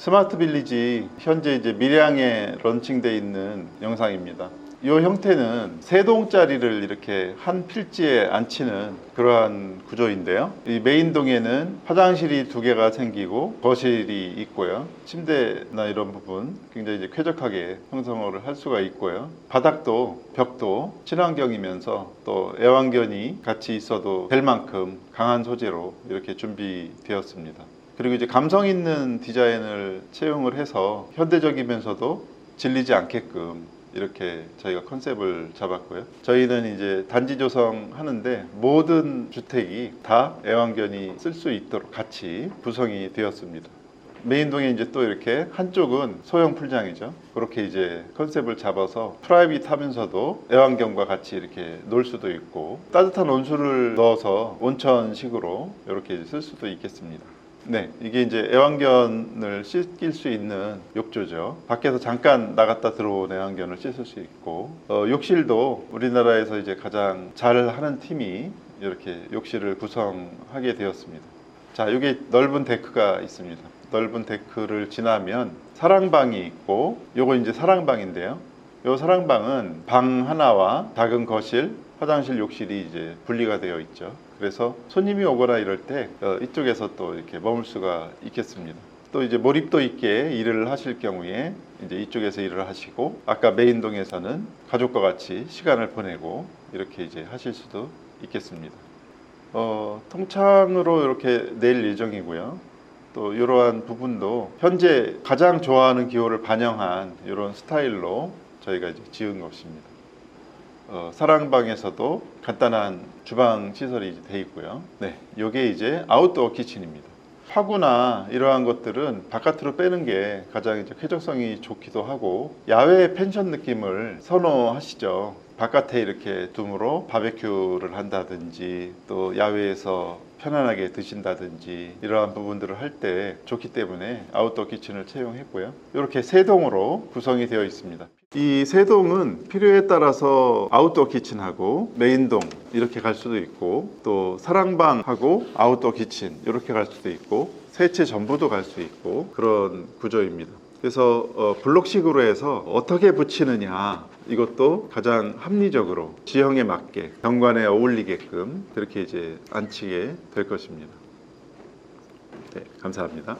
스마트 빌리지 현재 이제 밀양에 런칭돼 있는 영상입니다. 이 형태는 세 동짜리를 이렇게 한 필지에 앉히는 그러한 구조인데요. 이 메인동에는 화장실이 두 개가 생기고 거실이 있고요. 침대나 이런 부분 굉장히 이제 쾌적하게 형성을 할 수가 있고요. 바닥도 벽도 친환경이면서 또 애완견이 같이 있어도 될 만큼 강한 소재로 이렇게 준비되었습니다. 그리고 이제 감성 있는 디자인을 채용을 해서 현대적이면서도 질리지 않게끔 이렇게 저희가 컨셉을 잡았고요. 저희는 이제 단지 조성 하는데 모든 주택이 다 애완견이 쓸 수 있도록 같이 구성이 되었습니다. 메인동에 이제 또 이렇게 한쪽은 소형 풀장이죠. 그렇게 이제 컨셉을 잡아서 프라이빗하면서도 애완견과 같이 이렇게 놀 수도 있고 따뜻한 온수를 넣어서 온천식으로 이렇게 쓸 수도 있겠습니다. 네, 이게 이제 애완견을 씻길 수 있는 욕조죠. 밖에서 잠깐 나갔다 들어온 애완견을 씻을 수 있고, 어, 욕실도 우리나라에서 이제 가장 잘 하는 팀이 이렇게 욕실을 구성하게 되었습니다. 자, 여기 넓은 데크가 있습니다. 넓은 데크를 지나면 사랑방이 있고, 요거 이제 사랑방인데요. 요 사랑방은 방 하나와 작은 거실, 화장실, 욕실이 이제 분리가 되어 있죠. 그래서 손님이 오거나 이럴 때 어, 이쪽에서 또 이렇게 머물 수가 있겠습니다. 또 이제 몰입도 있게 일을 하실 경우에 이제 이쪽에서 일을 하시고 아까 메인동에서는 가족과 같이 시간을 보내고 이렇게 이제 하실 수도 있겠습니다. 어, 통창으로 이렇게 낼 예정이고요. 또 이러한 부분도 현재 가장 좋아하는 기호를 반영한 이런 스타일로 저희가 이제 지은 것입니다. 어, 사랑방에서도 간단한 주방 시설이 돼 있고요. 네, 이게 이제 아웃도어 키친입니다. 화구나 이러한 것들은 바깥으로 빼는 게 가장 이제 쾌적성이 좋기도 하고 야외 펜션 느낌을 선호하시죠. 바깥에 이렇게 둠으로 바베큐를 한다든지 또 야외에서 편안하게 드신다든지 이러한 부분들을 할 때 좋기 때문에 아웃도어 키친을 채용했고요. 이렇게 세 동으로 구성이 되어 있습니다. 이 세 동은 필요에 따라서 아웃도어 키친하고 메인동 이렇게 갈 수도 있고 또 사랑방하고 아웃도어 키친 이렇게 갈 수도 있고 세채 전부도 갈 수 있고 그런 구조입니다. 그래서 어, 블록식으로 해서 어떻게 붙이느냐 이것도 가장 합리적으로 지형에 맞게 경관에 어울리게끔 그렇게 이제 안치게 될 것입니다. 네, 감사합니다.